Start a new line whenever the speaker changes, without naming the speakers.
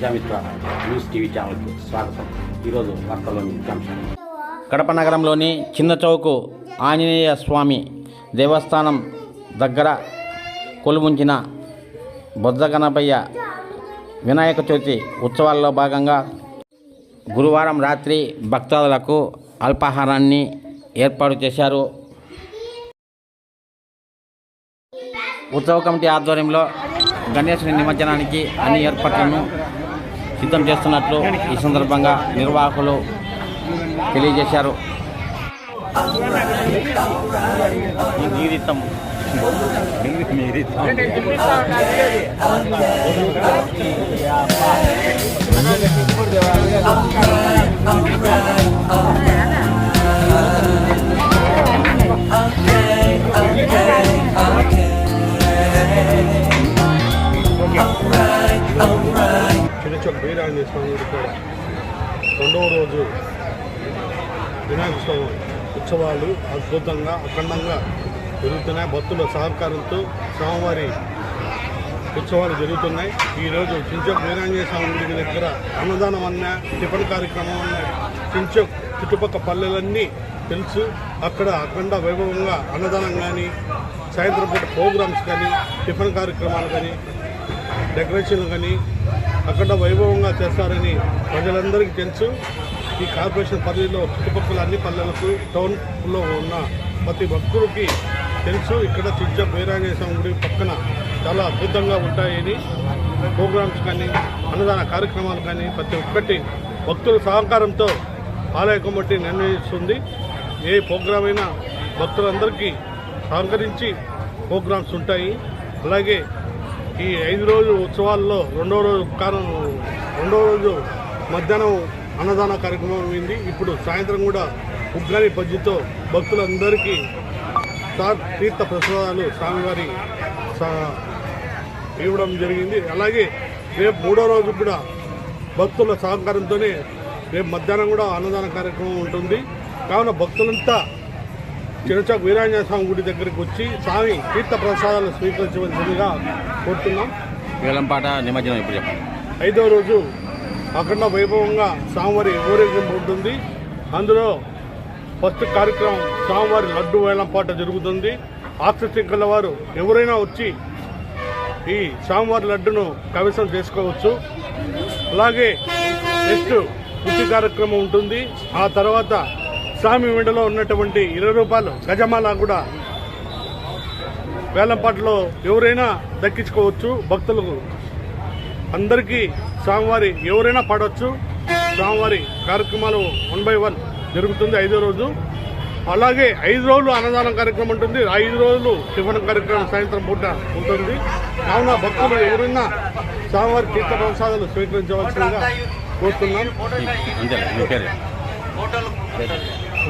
Prajamitra news TV ఛానల్కి స్వాగతం. ఈరోజు వార్తల్లోని ముఖ్యాంశాలు కడప నగరంలోని చిన్న చౌకు ఆంజనేయ స్వామి దేవస్థానం దగ్గర కొలుముంచిన బొజ్జ వినాయక చవితి ఉత్సవాల్లో భాగంగా గురువారం రాత్రి భక్తాదులకు అల్పాహారాన్ని ఏర్పాటు చేశారు. ఉత్సవ కమిటీ ఆధ్వర్యంలో గణేశుని నిమజ్జనానికి అన్ని ఏర్పాట్లను సిద్ధం చేస్తున్నట్లు ఈ సందర్భంగా నిర్వాహకులు తెలియజేశారు. ఈ నీరితం.
నారాయణ స్వామి కూడా. రెండవ రోజు వినాయక స్వామి ఉత్సవాలు అద్భుతంగా అఖండంగా జరుగుతున్నాయి. భక్తుల సహకారంతో స్వామివారి ఉత్సవాలు జరుగుతున్నాయి. ఈరోజు చించోక్ వీరాంజనేయ స్వామి గుడి దగ్గర అన్నదానం అన్న టిఫిన్ కార్యక్రమం అన్న చించోక్ చుట్టుపక్కల పల్లెలన్నీ తెలుసు. అక్కడ అఖండ వైభవంగా అన్నదానం కానీ సాయంత్రం పూట ప్రోగ్రామ్స్ కానీ టిఫిన్ కార్యక్రమాలు కానీ డెకరేషన్లు కానీ అక్కడ వైభవంగా చేస్తారని ప్రజలందరికీ తెలుసు. ఈ కార్పొరేషన్ పరిధిలో చుట్టుపక్కల అన్ని పల్లెలకు టౌన్లో ఉన్న ప్రతి భక్తుడికి తెలుసు. ఇక్కడ చిచ్చ వీరాంజనేయ గుడి పక్కన చాలా అద్భుతంగా ఉంటాయని ప్రోగ్రామ్స్ కానీ అన్నదాన కార్యక్రమాలు కానీ ప్రతి ఒక్కటి భక్తుల సహకారంతో ఆలయ కమిటీ నిర్ణయిస్తుంది. ఏ ప్రోగ్రామ్ అయినా భక్తులందరికీ సహకరించి ప్రోగ్రామ్స్ ఉంటాయి. అలాగే ఈ ఐదు రోజు ఉత్సవాల్లో రెండో రోజు కారణం రెండో రోజు మధ్యాహ్నం అన్నదాన కార్యక్రమం అయింది. ఇప్పుడు సాయంత్రం కూడా ఉగ్రాని పద్యతో భక్తులందరికీ తీర్థ ప్రసాదాలు స్వామివారి సా- ఇవ్వడం జరిగింది. అలాగే రేపు మూడో రోజు కూడా భక్తుల సహకారంతోనే రేపు మధ్యాహ్నం కూడా అన్నదాన కార్యక్రమం ఉంటుంది. కావున భక్తులంతా చిరచాకు వీరాంజనేయ స్వామి గుడి దగ్గరికి వచ్చి స్వామి తీర్థ ప్రసాదాలు స్వీకరించవలసిందిగా కోరుతున్నాం.
వేలంపాట నిమజ్జనం ఇప్పుడు చెప్పండి.
ఐదవ రోజు అఖండ వైభవంగా స్వామివారి ఊరేగింపు ఉంటుంది. అందులో ఫస్ట్ కార్యక్రమం స్వామివారి లడ్డు వేలంపాట జరుగుతుంది. ఆసక్తి గల వారు ఎవరైనా వచ్చి ఈ స్వామివారి లడ్డును కవిసం చేసుకోవచ్చు. అలాగే నెక్స్ట్ పుట్టి కార్యక్రమం ఉంటుంది. ఆ తర్వాత స్వామి వెంటలో ఉన్నటువంటి ఇరవై రూపాయలు గజమాల కూడా వేలంపాటలో ఎవరైనా దక్కించుకోవచ్చు భక్తులకు అందరికీ స్వామివారి ఎవరైనా పడవచ్చు. స్వామివారి కార్యక్రమాలు వన్ బై వన్ జరుగుతుంది ఐదో రోజు. అలాగే ఐదు రోజులు అన్నదానం కార్యక్రమం ఉంటుంది. ఐదు రోజులు టిఫిన్ కార్యక్రమం సాయంత్రం పూట ఉంటుంది. కావున భక్తులు ఎవరైనా స్వామివారి తీర్థ ప్రసాదాలు స్వీకరించవలసిందిగా కోరుతున్నాం.